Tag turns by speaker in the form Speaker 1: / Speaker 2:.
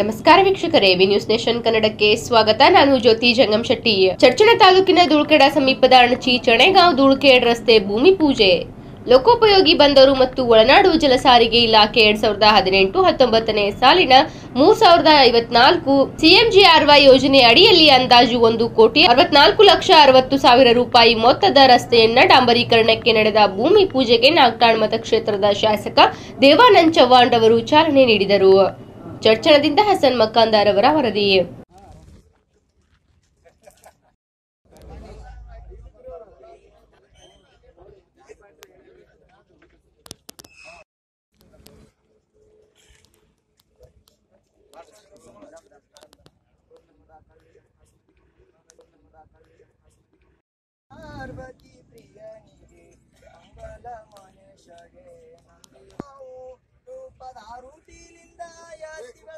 Speaker 1: ನಮಸ್ಕಾರ ವೀಕ್ಷಕರೇ, V news nation ಕನ್ನಡಕ್ಕೆ ಸ್ವಾಗತ. ನಾನು ಜ್ಯೋತಿ ಜಂಗಮ್ ಶೆಟ್ಟಿ. ಚರ್ಚಣ ತಾಲೂಕಿನ ಧೂಳ್ಕೆಡ ಸಮೀಪದ ಅಣಚಿ ಚಣೆಗಾಂವ್ ಧೂಳ್ಕೇಡ್ ರಸ್ತೆ ಭೂಮಿ ಪೂಜೆ. ಲೋಕೋಪಯೋಗಿ ಬಂದರು ಮತ್ತು ಒಳನಾಡು ಜಲಸಾರಿಗೆ ಇಲಾಖೆ ಎರಡ್ ಸಾವಿರದ ಹದಿನೆಂಟು ಹತ್ತೊಂಬತ್ತನೇ ಸಾಲಿನ ಮೂರ್ ಸಾವಿರದ ಐವತ್ನಾಲ್ಕು ಸಿಎಂಜಿಆರ್ವೈ ಯೋಜನೆ ಅಡಿಯಲ್ಲಿ ಅಂದಾಜು ಒಂದು ಕೋಟಿ ಅರವತ್ನಾಲ್ಕು ಲಕ್ಷ ಅರವತ್ತು ಸಾವಿರ ರೂಪಾಯಿ ಮೊತ್ತದ ರಸ್ತೆಯನ್ನ ಡಾಂಬರೀಕರಣಕ್ಕೆ ನಡೆದ ಭೂಮಿ ಪೂಜೆಗೆ ನಾಗ್ಟಾಣ್ ಮತಕ್ಷೇತ್ರದ ಶಾಸಕ ದೇವಾನಂದ್ ಚವ್ಹಾಣ್ ರವರು ಚಾಲನೆ ನೀಡಿದರು. ಚರ್ಚಣದಿಂದ ಹಸನ್ ಮಕ್ಕಾಂದಾರ್ ಅವರ ವರದಿ.
Speaker 2: ಪಾರ್ವತಿ